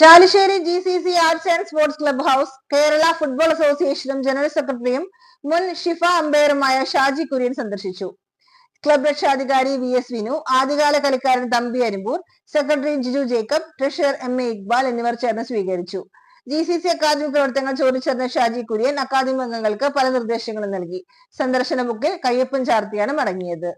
Chalissery G C C arts and sports club house Kerala football അസോസിയേഷനും general സെക്രട്ടറിയും മുൻ ഷിഫ അമ്പയറുമായ ഷാജി കുര്യൻ സന്ദർശിച്ചു. ക്ലബ് രക്ഷാധികാരി വി എസ് വിനു ആദ്യകാല കളിക്കാരൻ Thampi Arimbur secretary Jiju Jacob treasurer M A Iqbal എന്നിവർ ചേർന്ന് സ്വീകരിച്ചു. ജി സി സി അക്കാദമി പ്രവർത്തനങ്ങൾ ചോദിച്ചറിഞ്ഞ ഷാജി കുര്യൻ അക്കാദമി അംഗങ്ങൾക്ക് പല നിർദ്ദേശങ്ങളും നൽകി. സന്ദർശന ബുക്കിൽ കയ്യൊപ്പം ചാർത്തിയാണ് മടങ്ങിയത്.